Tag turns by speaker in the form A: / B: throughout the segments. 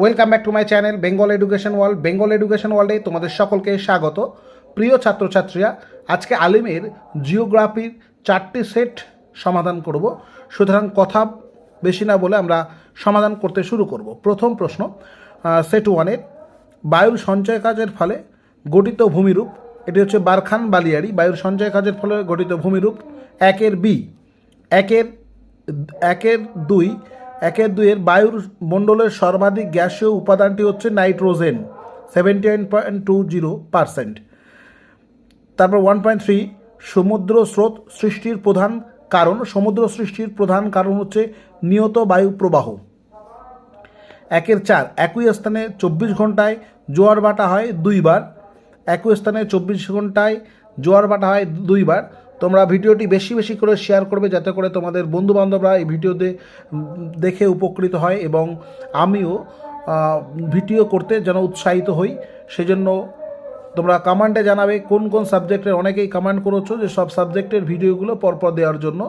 A: Welcome back to my channel Bengal education world Bengal education ওয়ার্ল্ডে তোমাদের সকলকে স্বাগত। প্রিয় ছাত্রছাত্রীরা, আজকে আলিমের জিওগ্রাফির চারটি সেট সমাধান করব। সুতরাং কথা বেশি না বলে আমরা সমাধান করতে শুরু করব। প্রথম প্রশ্ন সেট ওয়ানের বায়ুর সঞ্চয় কাজের ফলে গঠিত ভূমিরূপ, এটি হচ্ছে বারখান বালিয়ারি, বায়ুর সঞ্চয় কাজের ফলে গঠিত ভূমিরূপ একের বি একের একের দুই একের দুইয়ের বায়ুর মণ্ডলের সর্বাধিক গ্যাসীয় উপাদানটি হচ্ছে nitrogen seventy nine point two zero percent তারপর ওয়ান পয়েন্ট থ্রি সমুদ্র স্রোত সৃষ্টির প্রধান কারণ, সমুদ্র সৃষ্টির প্রধান কারণ হচ্ছে নিয়ত বায়ু প্রবাহ। একের চার, একই স্থানে চব্বিশ ঘন্টায় জোয়ার বাটা হয় দুইবার। একই স্থানে চব্বিশ ঘন্টায় জোয়ার বাটা হয় দুইবার। তোমরা ভিডিওটি বেশি বেশি করে শেয়ার করবে যাতে করে তোমাদের বন্ধুবান্ধবরা এই ভিডিওতে দেখে উপকৃত হয় এবং আমিও ভিডিও করতে যেন উৎসাহিত হই। সেজন্য তোমরা কমেন্টে জানাবে কোন কোন সাবজেক্টের অনেকেই কমেন্ট করেছ যে সব সাবজেক্টের ভিডিওগুলো পরপর দেওয়ার জন্য।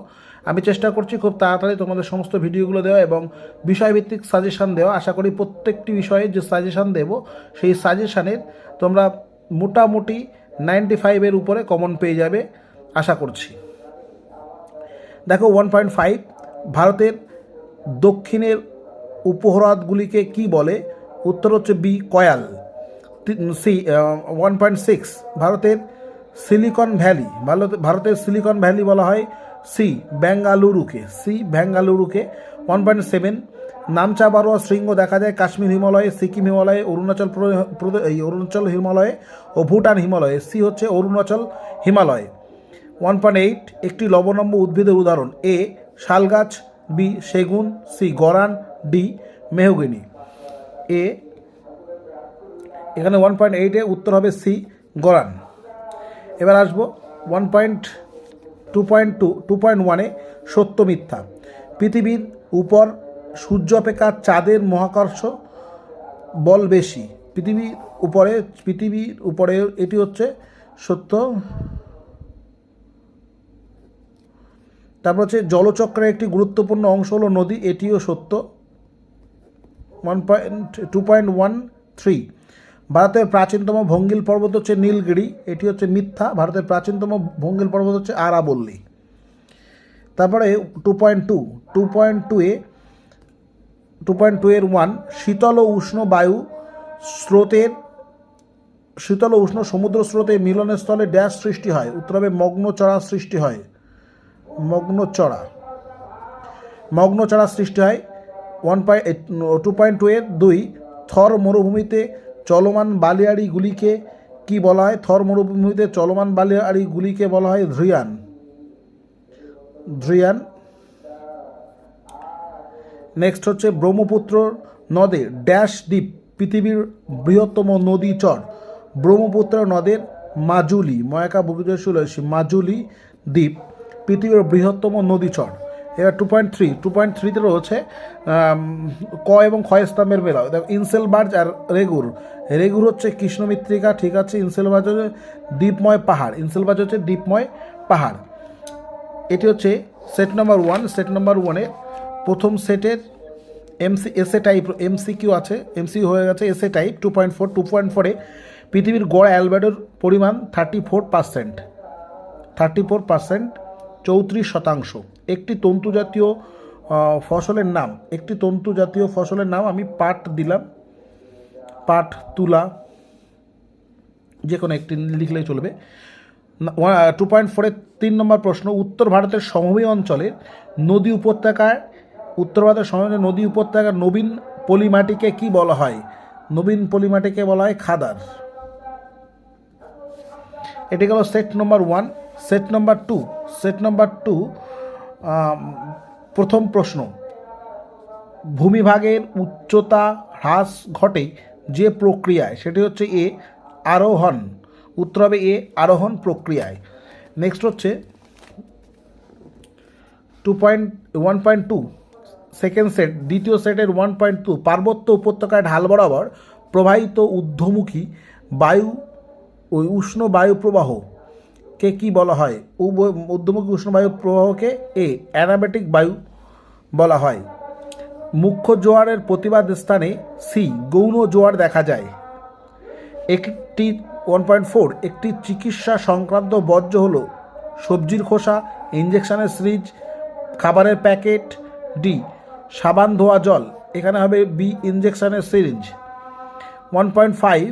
A: আমি চেষ্টা করছি খুব তাড়াতাড়ি তোমাদের সমস্ত ভিডিওগুলো দেওয়া এবং বিষয়ভিত্তিক সাজেশান দেওয়া। আশা করি প্রত্যেকটি বিষয়ে যে সাজেশান দেব, সেই সাজেশানের তোমরা মোটামুটি নাইনটি ফাইভের উপরে কমন পেয়ে যাবে। আশা করছি। দেখো ওয়ান পয়েন্ট ফাইভ ভারতের দক্ষিণের উপহ্রদগুলিকে কি বলে? উত্তর হচ্ছে বি কয়াল। সি ওয়ান পয়েন্ট সিক্স ভারতের সিলিকন ভ্যালি ভারত- ভারতের সিলিকন ভ্যালি বলা হয় সি বেঙ্গালুরুকে। C বেঙ্গালুরুকে one point seven Namcha Barwa শৃঙ্গ দেখা যায় কাশ্মীর হিমালয়ে, সিকিম হিমালয়ে, অরুণাচল প্র- প্রদে- এই অরুণাচল হিমালয়ে ও ভুটান হিমালয়ে। সি হচ্ছে Arunachal Himalaya. One point eight একটি লবণম্ব উদ্ভিদের উদাহরণ। এ, শালগাছ, বি, সেগুন, সি, গরান, ডি, মেহগিনি। এ, এখানে ওয়ান পয়েন্ট এইটে উত্তর হবে সি, গরান। এবার আসব one point two point two two point ওয়ানে সত্য মিথ্যা। পৃথিবীর উপর সূর্য অপেক্ষা চাঁদের মহাকর্ষ বল বেশি। পৃথিবীর উপরে পৃথিবীর উপরে এটি হচ্ছে সত্য তারপর হচ্ছে জলচক্রের একটি গুরুত্বপূর্ণ অংশ হলো নদী, এটিও সত্য। One point two point one three ভারতের প্রাচীনতম ভঙ্গিল পর্বত হচ্ছে নীলগিরি, এটি হচ্ছে মিথ্যা। ভারতের প্রাচীনতম ভঙ্গিল পর্বত হচ্ছে আরাবল্লী। তারপরে two point two two point two এ টু পয়েন্ট টু এর ওয়ান শীতল ও উষ্ণ বায়ু স্রোতের, শীতল ও উষ্ণ সমুদ্র স্রোতে মিলনের স্থলে ড্যাশ সৃষ্টি হয়। উত্তর হবে মগ্নচড়া সৃষ্টি হয়। মগ্নচড়া। মগ্নচড়া সৃষ্টি হয় one point two point two এর দুই থর মরুভূমিতে চলমান বালিয়াড়িগুলিকে কি বলা হয়? থর মরুভূমিতে চলমান বালিয়াড়িগুলিকে বলা হয় ধ্রিয়ান ধ্রিয়ান নেক্সট হচ্ছে ব্রহ্মপুত্র নদে ড্যাশ দ্বীপ পৃথিবীর বৃহত্তম নদী চর। ব্রহ্মপুত্র নদের মাজুলি ময়াকা বুকিজসুলসী মাজুলি দ্বীপ। পৃথিবীর বৃহত্তম নদী চর। এবার two point three two point থ্রিতে রয়েছে ক এবং ক্ষয় স্তম্ভের মেলা ইনসেলবার্জ আর রেগুর। রেগুর হচ্ছে কৃষ্ণমিত্রিকা, ঠিক আছে? ইনসেলবার্জ হচ্ছে দ্বীপময় পাহাড়। ইনসেলবার্জ হচ্ছে দ্বীপময় পাহাড়। এটি হচ্ছে set number one set number ওয়ানে প্রথম সেটের MC SA type MC Q আছে। এমসি হয়ে গেছে SA type two point four two point ফোরে পৃথিবীর গড় অ্যালবার্ডের পরিমাণ thirty four percent thirty four percent চৌত্রিশ শতাংশ। একটি তন্তু জাতীয় ফসলের নাম, একটি তন্তু জাতীয় ফসলের নাম আমি পাট দিলাম। পাট, তুলা যে কোনো একটি লিখলেই চলবে। টু পয়েন্ট ফোরের তিন নম্বর প্রশ্ন, উত্তর ভারতের সমভূমি অঞ্চলে নদী উপত্যকায়, উত্তর ভারতের সমভূমি নদী উপত্যকার নবীন পলিমাটিকে কি বলা হয়? নবীন পলিমাটিকে বলা হয় খাদার। এটি গেল set number one set number two, set number two প্রথম প্রশ্ন। ভূমিভাগের উচ্চতা হ্রাস ঘটে যে প্রক্রিয়ায়, সেটি হচ্ছে এ, আরোহণ। উত্তর হবে এ, আরোহণ প্রক্রিয়ায়। নেক্সট হচ্ছে two point one point two second set দ্বিতীয় সেটের ওয়ান পয়েন্ট টু পার্বত্য উপত্যকায় ঢাল বরাবর প্রবাহিত ঊর্ধ্বমুখী বায়ু, ওই উষ্ণ বায়ু প্রবাহ কে কি বলা হয়? ঊর্ধ্বমুখী উষ্ণ বায়ু প্রবাহকে এ অ্যানাবেটিক বায়ু বলা হয়। মুখ্য জোয়ারের প্রতিবাদ স্থানে সি গৌণ জোয়ার দেখা যায়। একটি ওয়ান পয়েন্ট ফোর একটি চিকিৎসা সংক্রান্ত বর্জ্য হল সবজির খোসা ইঞ্জেকশনের সিরিজ খাবারের প্যাকেট ডি সাবান ধোয়া জল, এখানে হবে বি ইঞ্জেকশনের সিরিজ ওয়ান পয়েন্ট ফাইভ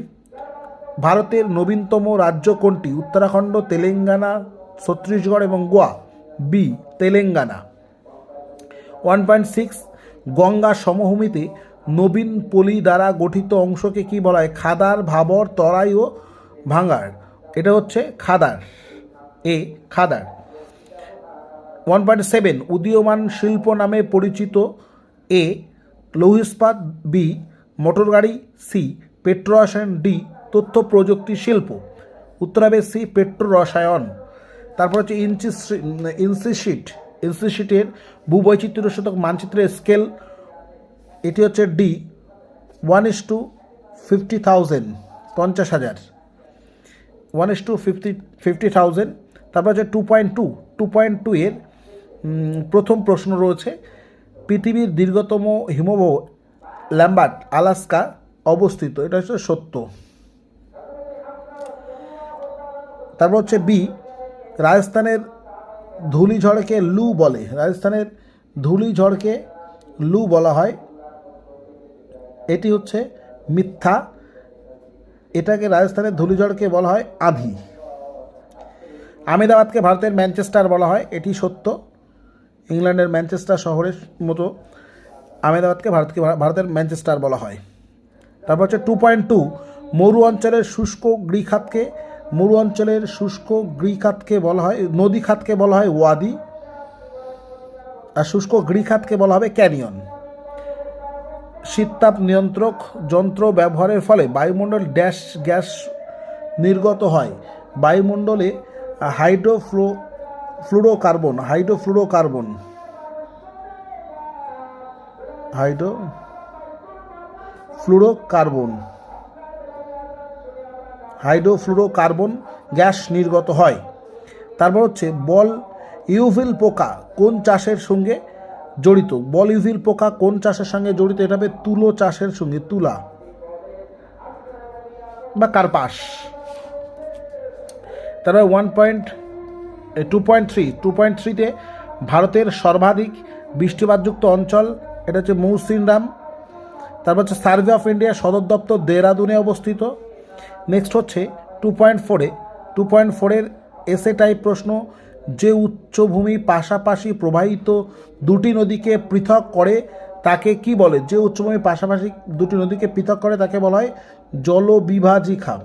A: ভারতের নবীনতম রাজ্য কোনটি? উত্তরাখণ্ড, তেলেঙ্গানা, ছত্তিশগড় এবং Goa. B, Telangana. One point six, Ganga সমভূমিতে নবীন পলি দ্বারা গঠিত অংশকে কি বলা হয়? খাদার, ভাবর, তরাই ও ভাঙার এটা হচ্ছে খাদার। এ, খাদার। ওয়ান পয়েন্ট সেভেন, উদীয়মান শিল্প নামে পরিচিত। এ লৌহ ইস্পাত বি মোটর গাড়ি সি পেট্রো ডি তথ্য প্রযুক্তি শিল্প উত্তর হবে সি পেট্রো রসায়ন তারপর হচ্ছে ইঞ্চি ইনসিশিট ইনসিশিটের ভূবৈচিত্র্য শতক মানচিত্রের স্কেল, এটি হচ্ছে D, one is two fifty thousand, পঞ্চাশ হাজার। One is two fifty fifty thousand, তারপর হচ্ছে two point two two point two এর প্রথম প্রশ্ন রয়েছে, পৃথিবীর দীর্ঘতম হিমবাহ, ল্যাম্বার্ট, আলাস্কা অবস্থিত, এটা হচ্ছে সত্য। তারপর হচ্ছে বি রাজস্থানের ধূলিঝড়কে লু বলে। রাজস্থানের ধূলিঝড়কে লু বলা হয়। এটি হচ্ছে মিথ্যা। এটাকে রাজস্থানের ধূলিঝড়কে বলা হয় আধি। আমেদাবাদকে ভারতের ম্যানচেস্টার বলা হয়, এটি সত্য। ইংল্যান্ডের ম্যানচেস্টার শহরের মতো আমেদাবাদকে ভারতকে ভারতের ম্যানচেস্টার বলা হয়। তারপর হচ্ছে টু পয়েন্ট টু মরু অঞ্চলের শুষ্ক গৃহখাতকে মরু অঞ্চলের শুষ্ক গৃহখাতকে বলা হয় নদী খাতকে বলা হয় ওয়াদি, আর শুষ্ক গৃহখাতকে বলা হবে ক্যানিয়ন। শীততাপ নিয়ন্ত্রক যন্ত্র ব্যবহারের ফলে বায়ুমণ্ডল ড্যাশ গ্যাস নির্গত হয়। বায়ুমণ্ডলে হাইড্রোফ্লো, fluorocarbon, hydrofluorocarbon, hydro, fluorocarbon hydrofluorocarbon gas নির্গত হয়। তারপর হচ্ছে বল ইউভিল পোকা কোন চাষের সঙ্গে জড়িত? বল ইউভিল পোকা কোন চাষের সঙ্গে জড়িত? এটা হবে তুলো চাষের সঙ্গে, তুলা বা কার্পাস। তারপর one point two point three two point থ্রিতে ভারতের সর্বাধিক বৃষ্টিপাতযুক্ত অঞ্চল, এটা হচ্ছে মৌসিনরাম। তারপর হচ্ছে সার্ভে অফ ইন্ডিয়া সদর দপ্তর দেহরাদুনে অবস্থিত। নেক্সট হচ্ছে টু পয়েন্ট ফোরে টু পয়েন্ট ফোরের এসে টাইপ প্রশ্ন, যে উচ্চভূমি পাশাপাশি প্রবাহিত দুটি নদীকে পৃথক করে, তাকে কি বলে? যে উচ্চভূমি পাশাপাশি দুটি নদীকে পৃথক করে, তাকে বলা হয় জলবিভাজিকা।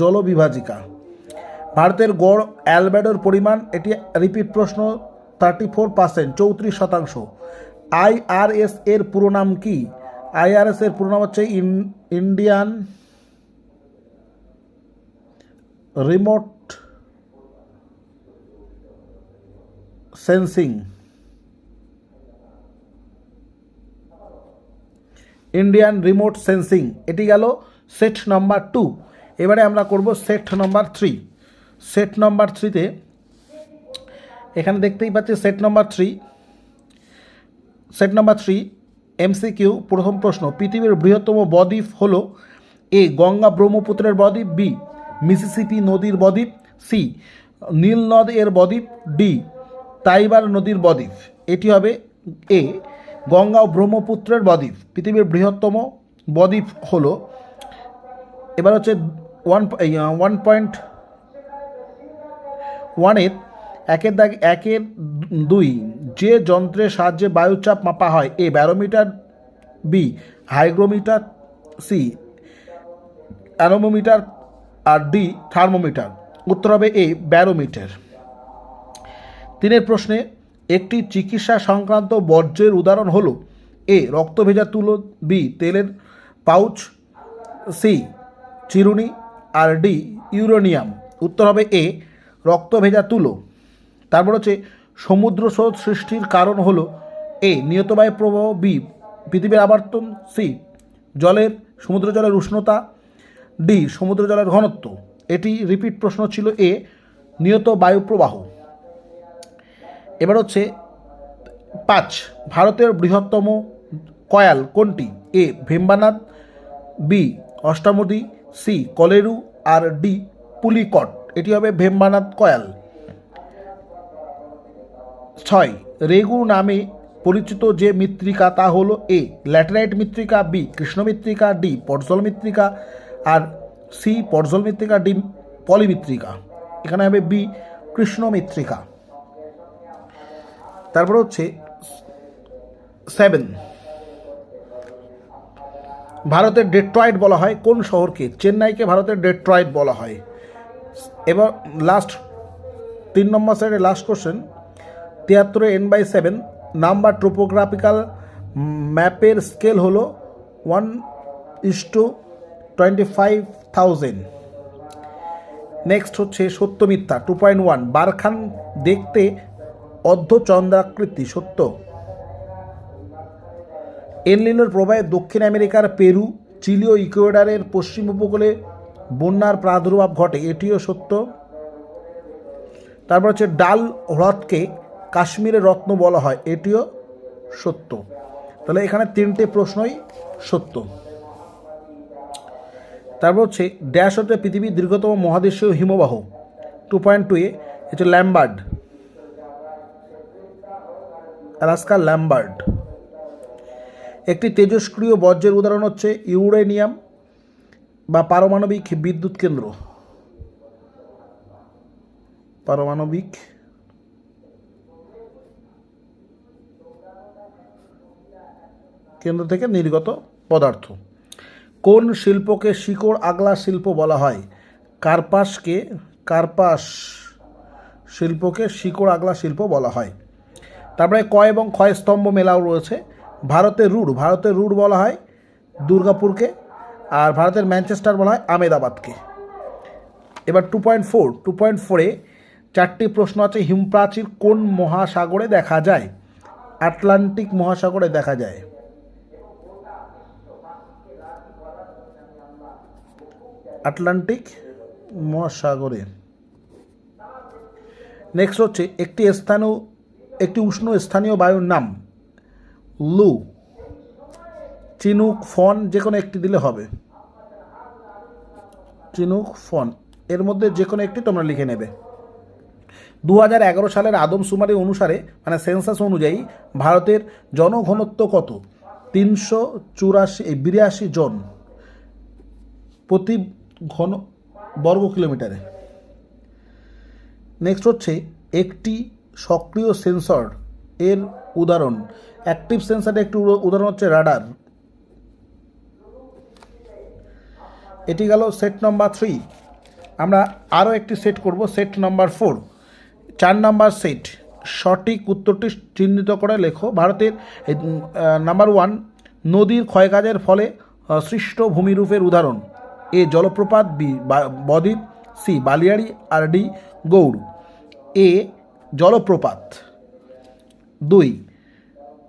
A: জলবিভাজিকা। ভারতের গড় অ্যালবেডোর পরিমাণ, এটি রিপিট প্রশ্ন থার্টি ফোর পার্সেন্ট চৌত্রিশ শতাংশ। আইআরএস এর পুরো নাম কি? আইআরএস এর পুরো নাম হচ্ছে in- Indian remote sensing. Indian remote sensing. এটি গেল সেট নাম্বার টু। এবারে আমরা করব set number three. Set number থ্রিতে এখানে দেখতেই পাচ্ছি set number three. Set number three MCQ, প্রথম প্রশ্ন, পৃথিবীর বৃহত্তম বদ্বীপ হল এ, গঙ্গা ব্রহ্মপুত্রের বদ্বীপ, বি, মিসিসিপি নদীর বদ্বীপ, সি, নীল নদ এর বদ্বীপ, ডি, তাইবার নদীর বদ্বীপ। এটি হবে এ, গঙ্গা ও ব্রহ্মপুত্রের বদ্বীপ। পৃথিবীর বৃহত্তম বদ্বীপ হল, এবার হচ্ছে ওয়ান ওয়ান পয়েন্ট ওয়ানের একের দাগ, একের দুই যে যন্ত্রের সাহায্যে বায়ুচাপ মাপা হয়, A barometer B hygrometer C anemometer R D thermometer. উত্তর হবে এ, ব্যারোমিটার। তিনের প্রশ্নে, একটি চিকিৎসা সংক্রান্ত বর্জ্যের উদাহরণ হলো, এ রক্ত ভেজা তুলো বি তেলের পাউচ সি চিরুনি, আর ডি ইউরেনিয়াম। উত্তর হবে এ রক্ত ভেজা তুলো। তারপর হচ্ছে সমুদ্র স্রোত সৃষ্টির কারণ হলো এ, নিয়ত বায়ু প্রবাহ, বি, পৃথিবীর আবর্তন, সি, জলের সমুদ্র জলের উষ্ণতা, ডি সমুদ্র জলের ঘনত্ব। এটি রিপিট প্রশ্ন ছিল এ, নিয়ত বায়ু প্রবাহ। এবার হচ্ছে পাঁচ, ভারতের বৃহত্তম কয়াল কোনটি? A Vembanad B, Ashtamudi, C, Kolleru, R D, Pulicat. এটি হবে ভেম্বানাদ কয়াল। ছয়, রেগু নামে পরিচিত যে মৃত্তিকা তা হলো এ, ল্যাটেরাইট মৃত্তিকা, বি, কৃষ্ণ মৃত্তিকা, ডি পর্জল মৃত্তিকা আর সি পর্জল মৃত্তিকা, ডি পলিমৃত্তিকা এখানে হবে বি, কৃষ্ণ মৃত্তিকা। তারপর হচ্ছে সেভেন। ভারতের ডেট্রয়েড বলা হয় কোন শহরকে? চেন্নাইকে ভারতের ডেট্রয়েড বলা হয়। এবার লাস্ট তিন নম্বর সাইডে last question তিয়াত্তরে N by seven, number topographical ম্যাপের স্কেল হলো one is two twenty five thousand next হচ্ছে সত্য মিথ্যা টু পয়েন্ট ওয়ান বারখান দেখতে অর্ধচন্দ্রাকৃতি, সত্য। এনলিনোর প্রবাহে দক্ষিণ আমেরিকার পেরু, চিলি ও ইকুয়েডারের পশ্চিম উপকূলে বন্যার প্রাদুর্ভাব ঘটে, এটিও সত্য। তারপর হচ্ছে ডাল হ্রদকে কাশ্মীরের রত্ন বলা হয়, এটিও সত্য। তাহলে এখানে তিনটে প্রশ্নই সত্য। তারপর হচ্ছে, ড্যাশ হচ্ছে পৃথিবীর দীর্ঘতম মহাদেশীয় হিমবাহ। টু পয়েন্ট টু এ হচ্ছে ল্যাম্বার্ড। অ্যালাস্কা ল্যাম্বার্ড। একটি তেজস্ক্রিয় বর্জ্যের উদাহরণ হচ্ছে, ইউরেনিয়াম বা পারমাণবিক বিদ্যুৎ কেন্দ্র। পারমাণবিক কেন্দ্র থেকে নির্গত পদার্থ। কোন শিল্পকে শিকড় আগলা শিল্প বলা হয়? কার্পাসকে কার্পাস শিল্পকে শিকড় আগলা শিল্প বলা হয়। তারপরে ক এবং ক্ষয় স্তম্ভ মেলাও রয়েছে। ভারতের রুড ভারতের রুড বলা হয় দুর্গাপুরকে, আর ভারতের ম্যানচেস্টার বলা হয় আমেদাবাদকে। এবার two point four two point ফোরে চারটি প্রশ্ন আছে, হিমপ্রাচীর কোন মহাসাগরে দেখা যায়? আটলান্টিক মহাসাগরে দেখা যায়। আটলান্টিক মহাসাগরে। নেক্সট হচ্ছে একটি স্থানীয়, একটি উষ্ণ স্থানীয় বায়ুর নাম। লু। চিনুক ফন যে কোনো একটি দিলে হবে। Chinook foehn. এর মধ্যে যে কোনো একটি তোমরা লিখে নেবে। দু হাজার এগারো সালের আদমশুমারি অনুসারে মানে সেন্সাস অনুযায়ী, ভারতের জনঘনত্ব কত? তিনশো চুরাশি, বিরাশি জন। প্রতি ঘন বর্গ কিলোমিটারে। নেক্সট হচ্ছে একটি সক্রিয় সেন্সর এর উদাহরণ। অ্যাক্টিভ সেন্সরের একটি উদ- উদাহরণ হচ্ছে রাডার এটি গেল সেট নাম্বার থ্রি আমরা আরও একটি সেট করব সেট নাম্বার ফোর চার নাম্বার সেট সঠিক উত্তরটি চিহ্নিত করে লেখো। ভারতের নাম্বার ওয়ান নদীর ক্ষয়কাজের ফলে সৃষ্ট ভূমিরূপের উদাহরণ। এ জলপ্রপাত বি বদ্বীপ, সি, বালিয়াড়ি, আর ডি, গৌড়। এ জলপ্রপাত। দুই,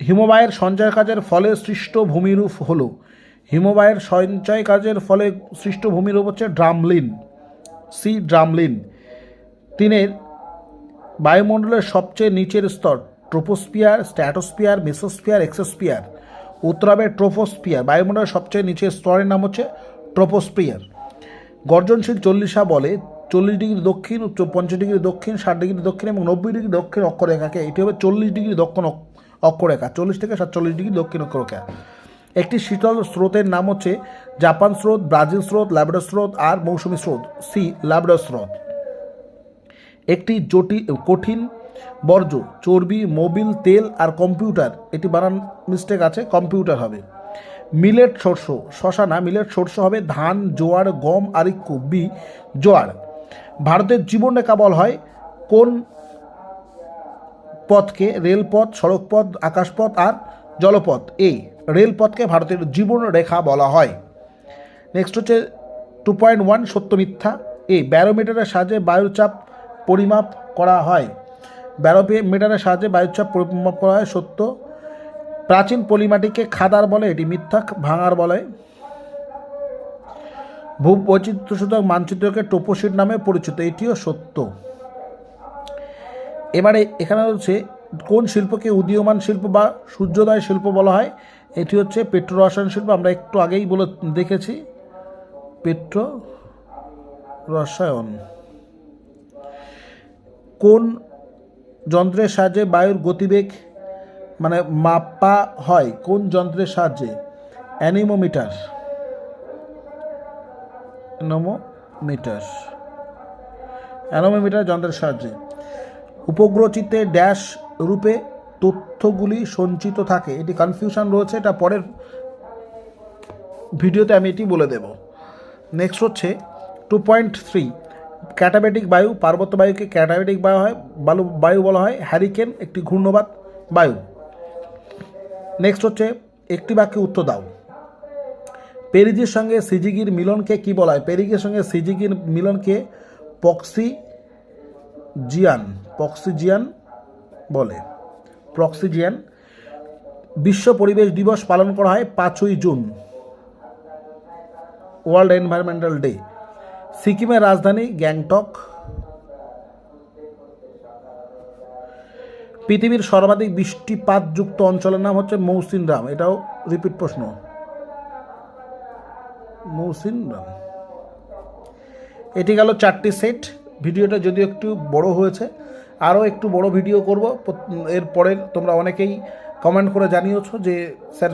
A: হিমবাহের সঞ্চয় কাজের ফলে সৃষ্ট ভূমিরূপ হল। হিমবাহের সঞ্চয় কাজের ফলে সৃষ্ট ভূমিরূপ হচ্ছে ড্রামলিন। C, drumlin. তিনের, বায়ুমণ্ডলের সবচেয়ে নিচের স্তর ট্রোপোস্পিয়ার স্ট্যাটোস্পিয়ার মেসোস্পিয়ার এক্সোস্পিয়ার উত্তর হবে ট্রোপোস্পিয়ার বায়ুমণ্ডলের সবচেয়ে নিচের স্তরের নাম হচ্ছে ট্রোপোস্পিয়ার গর্জনশীল চল্লিশা বলে চল্লিশ ডিগ্রি দক্ষিণ পঞ্চাশ ডিগ্রি দক্ষিণ, ষাট ডিগ্রি দক্ষিণ এবং নব্বই ডিগ্রি দক্ষিণ অক্ষরেখাকে। এটি হবে চল্লিশ ডিগ্রি দক্ষিণ অক্ষরেখা, চল্লিশ থেকে সাতচল্লিশ ডিগ্রি দক্ষিণ অক্ষরেখা। একটি শীতল স্রোতের নাম হচ্ছে জাপান স্রোত, ব্রাজিল স্রোত ল্যাবডার স্রোত আর মৌসুমী স্রোত। সি ল্যাবডার স্রোত। একটি জটিল, কঠিন বর্জ্য, চর্বি, মোবিল, তেল আর কম্পিউটার। এটি বানান, মিস্টেক আছে, কম্পিউটার হবে। মিলেট শস্য শশা না মিলেট শস্য হবে ধান, জোয়ার, গম আর বি, জোয়ার। ভারতের জীবনরেখা বলা হয় কোন পথকে রেলপথ, সড়কপথ, আকাশপথ আর জলপথ? এই রেলপথকে ভারতের জীবনরেখা বলা হয়। নেক্সট হচ্ছে টু পয়েন্ট ওয়ান সত্য মিথ্যা। এ, ব্যারোমিটারের সাহায্যে বায়ুচাপ পরিমাপ করা হয়। ব্যারোমিটারের সাহায্যে বায়ুচাপ পরিমাপ করা হয়, সত্য। প্রাচীন পলিমাটিকে খাদার বলে, এটি মিথ্যা, ভাঙার বলে। ভূ ভূবৈচিত্র্যসূচক মানচিত্রকে টোপোশিট নামে পরিচিত, এটিও সত্য। এবারে এখানে হচ্ছে, কোন শিল্পকে উদীয়মান শিল্প বা সূর্যোদয় শিল্প বলা হয়? এটি হচ্ছে পেট্রো রসায়ন শিল্প, আমরা একটু আগেই বলে দেখেছি। পেট্রো রসায়ন কোন যন্ত্রের সাহায্যে বায়ুর গতিবেগ মানে মাপা হয় কোন যন্ত্রের সাহায্যে? অ্যানিমোমিটার। অ্যানোমোমিটার। অ্যানোমোমিটার যন্ত্রের সাহায্যে। উপগ্রহ চিত্রে ড্যাশ রূপে তথ্যগুলি সঞ্চিত থাকে। এটি কনফিউশন রয়েছে, এটা পরের ভিডিওতে আমি এটি বলে দেব। নেক্সট হচ্ছে টু পয়েন্ট থ্রি ক্যাটাবেটিক বায়ু, পার্বত্য বায়ুকে ক্যাটাবেটিক বায়ু হয়, বালু, বায়ু বলা হয় হ্যারিকেন একটি ঘূর্ণবাদ বায়ু। নেক্সট হচ্ছে, একটি বাক্যে উত্তর দাও। পেরিজির সঙ্গে সিজিগির মিলনকে কি বলা হয়? পেরিগের সঙ্গে সিজিগির মিলনকে পক্সি জিয়ান পক্সিজিয়ান বলে। প্রক্সিজিয়ান, বিশ্ব পরিবেশ দিবস পালন করা হয় পাঁচই জুন ওয়ার্ল্ড এনভায়রনমেন্টাল ডে সিকিমের রাজধানী গ্যাংটক। পৃথিবীর সর্বাধিক বৃষ্টিপাতযুক্ত অঞ্চলের নাম হচ্ছে মৌসিনরাম এটাও রিপিট প্রশ্ন। মৌসিনরাম এটি গেল চারটি সেট ভিডিওটা যদিও একটু বড় হয়েছে, আরও একটু বড় ভিডিও করব। এর পরে তোমরা অনেকেই কমেন্ট করে জানিয়েছো যে, স্যার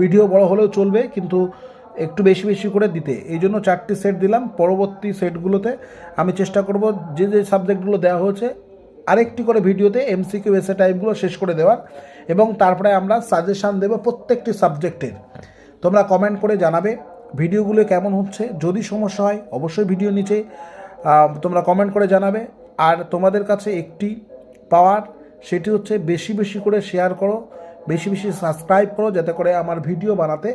A: ভিডিও বড় হলেও চলবে, কিন্তু একটু বেশি বেশি করে দিতে। এই জন্য চারটি সেট দিলাম। পরবর্তী সেটগুলোতে আমি চেষ্টা করব যে যে সাবজেক্টগুলো দেওয়া হয়েছে আরেকটি করে ভিডিওতে এমসিকিউ এসে টাইপগুলো শেষ করে দেওয়ার এবং তারপরে আমরা সাজেশান দেবো প্রত্যেকটি সাবজেক্টের তোমরা কমেন্ট করে জানাবে ভিডিওগুলো কেমন হচ্ছে, যদি সমস্যা হয় অবশ্যই ভিডিও নিচে তোমরা কমেন্ট করে জানাবে। আর তোমাদের কাছে একটি পাওয়ার, সেটি হচ্ছে বেশি বেশি করে শেয়ার করো, বেশি বেশি সাবস্ক্রাইব করো, যাতে করে আমার ভিডিও বানাতে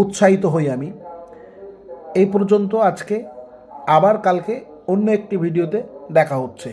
A: উৎসাহিত হই আমি। এই পর্যন্ত আজকে, আবার কালকে অন্য একটি ভিডিওতে দেখা হচ্ছে।